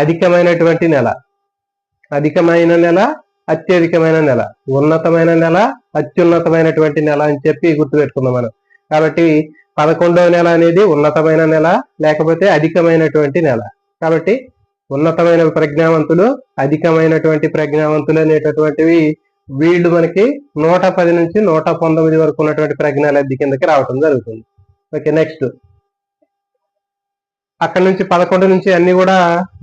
అధికమైనటువంటి నెల. అధికమైన నెల అత్యధికమైన నెల. ఉన్నతమైన నెల అత్యున్నతమైనటువంటి నెల అని చెప్పి గుర్తుపెట్టుకుందాం మనం. కాబట్టి పదకొండవ నెల అనేది ఉన్నతమైన నెల లేకపోతే అధికమైనటువంటి నెల. కాబట్టి ఉన్నతమైన ప్రజ్ఞావంతులు అధికమైనటువంటి ప్రజ్ఞావంతులు అనేటటువంటివి వీళ్ళు మనకి నూట పది నుంచి నూట పంతొమ్మిది వరకు ఉన్నటువంటి ప్రజ్ఞాలబ్ధి కిందకి రావటం జరుగుతుంది. Okay next. అక్కడ నుంచి పదకొండు నుంచి అన్ని కూడా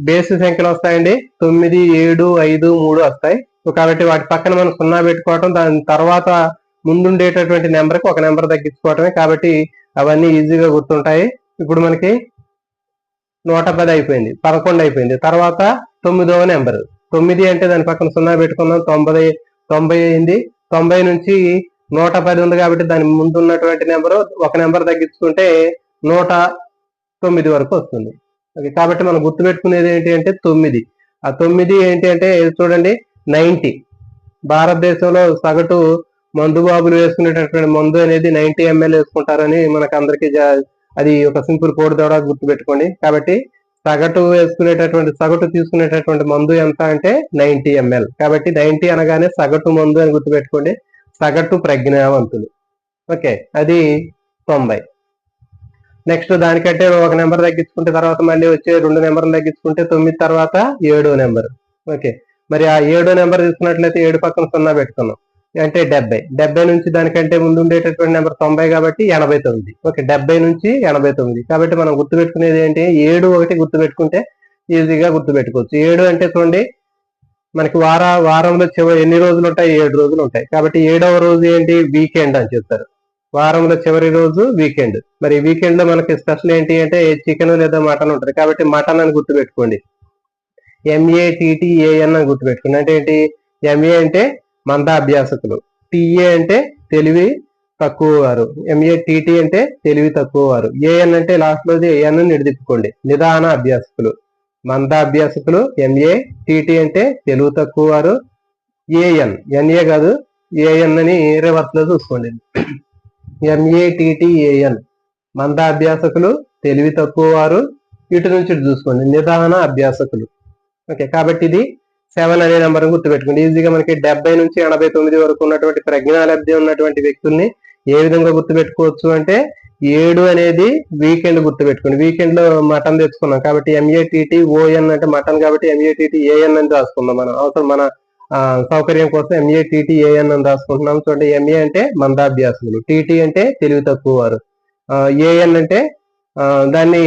బేస్ సంఖ్యలు వస్తాయండి. తొమ్మిది ఏడు ఐదు మూడు వస్తాయి. సో కాబట్టి వాటి పక్కన మనం సున్నా పెట్టుకోవటం దాని తర్వాత ముందుండేటటువంటి నెంబర్కి ఒక నెంబర్ తగ్గించుకోవటమే. కాబట్టి అవన్నీ ఈజీగా గుర్తుంటాయి. ఇప్పుడు మనకి నూట పది అయిపోయింది పదకొండు అయిపోయింది. తర్వాత తొమ్మిదవ నెంబర్. తొమ్మిది అంటే దాని పక్కన సున్నా పెట్టుకుందాం తొంభై తొంభై అయింది. తొంభై నుంచి నూట పది ఉంది కాబట్టి దాని ముందు ఉన్నటువంటి నెంబరు ఒక నెంబర్ తగ్గించుకుంటే నూట తొమ్మిది వరకు వస్తుంది. ఓకే కాబట్టి మనం గుర్తుపెట్టుకునేది ఏంటి అంటే తొమ్మిది. ఆ తొమ్మిది ఏంటి అంటే చూడండి? నైంటీ. భారతదేశంలో సగటు మందు బాబులు వేసుకునేటటువంటి మందు అనేది నైన్టీ ఎంఎల్ వేసుకుంటారని మనకు అందరికీ జా- అది ఒక సింపుల్ కోడ్ ద్వారా గుర్తుపెట్టుకోండి కాబట్టి సగటు వేసుకునేటటువంటి సగటు తీసుకునేటటువంటి మందు ఎంత అంటే నైన్టీ ఎంఎల్. కాబట్టి నైన్టీ అనగానే సగటు మందు అని గుర్తుపెట్టుకోండి సగటు ప్రజ్ఞావంతులు. ఓకే అది తొంభై. నెక్స్ట్ దానికంటే ఒక నెంబర్ తగ్గించుకుంటే తర్వాత మళ్ళీ వచ్చే రెండు నెంబర్లు తగ్గించుకుంటే తొమ్మిది తర్వాత ఏడో నెంబర్. ఓకే. మరి ఆ ఏడో నెంబర్ తీసుకున్నట్లయితే ఏడు పక్కన సున్నా పెట్టుకున్నాం. అంటే డెబ్బై. డెబ్బై నుంచి దానికంటే ముందు ఉండేటటువంటి నెంబర్ తొంభై కాబట్టి ఎనభై తొమ్మిది. ఓకే. డెబ్బై నుంచి ఎనభై తొమ్మిది. కాబట్టి మనం గుర్తుపెట్టుకునేది ఏంటి? ఏడు ఒకటి గుర్తుపెట్టుకుంటే ఈజీగా గుర్తుపెట్టుకోవచ్చు. ఏడు అంటే చూడండి మనకి వార వారంలో చివరి ఎన్ని రోజులు ఉంటాయి? ఏడు రోజులు ఉంటాయి. కాబట్టి ఏడవ రోజు ఏంటి? వీకెండ్ అని చెప్తారు. వారంలో చివరి రోజు వీకెండ్ మరి వీకెండ్లో మనకి స్పెషల్ ఏంటి అంటే చికెన్ లేదా మటన్ ఉంటుంది. కాబట్టి మటన్ అని గుర్తుపెట్టుకోండి. ఎంఏ ఎంఏటిటిఏఎన్ అని గుర్తుపెట్టుకోండి. అంటే ఏంటి? ఎంఏ అంటే మందాభ్యాసకులు. టిఏ అంటే తెలివి తక్కువ వారు టీటీ అంటే తెలివి తక్కువ వారు ఏఎన్ అంటే లాస్ట్ లోది ఏఎన్ నిడిదిప్పుకోండి నిదాన అభ్యాసకులు. మందాభ్యాసకులు ఎంఏ టిటి అంటే తెలుగు తక్కువ వారు ఏఎన్ ఎన్ఏ కాదు ఏఎన్ అని రివర్స్లో చూసుకోండి. ఎంఏటిటిఏఎన్ మందాభ్యాసకులు తెలివి తక్కువ వారు ఇటు నుంచి ఇటు చూసుకోండి. నిదాన అభ్యాసకులు. ఓకే కాబట్టి ఇది సెవెన్ అనే నెంబర్ గుర్తుపెట్టుకోండి. ఈజీగా మనకి డెబ్బై నుంచి ఎనభై తొమ్మిది వరకు ఉన్నటువంటి ప్రజ్ఞాలబ్ధి ఉన్నటువంటి వ్యక్తుల్ని ఏ విధంగా గుర్తుపెట్టుకోవచ్చు అంటే ఏడు అనేది వీకెండ్ గుర్తుపెట్టుకోండి. వీకెండ్లో మటన్ తెచ్చుకున్నాం కాబట్టి ఎంఏటిటి ఓఎన్ అంటే మటన్ కాబట్టి ఎంఏటిటి ఏఎన్ అని రాసుకుందాం మనం. అవసరం మన సౌకర్యం కోసం ఎంఏ టీటీ ఏఎన్ అని రాసుకుంటున్నాం. చూడండి ఎంఏ అంటే మందాభ్యాసములు. టిటి అంటే తెలివి తక్కువ వారు. ఏఎన్ అంటే ఆ, దాన్ని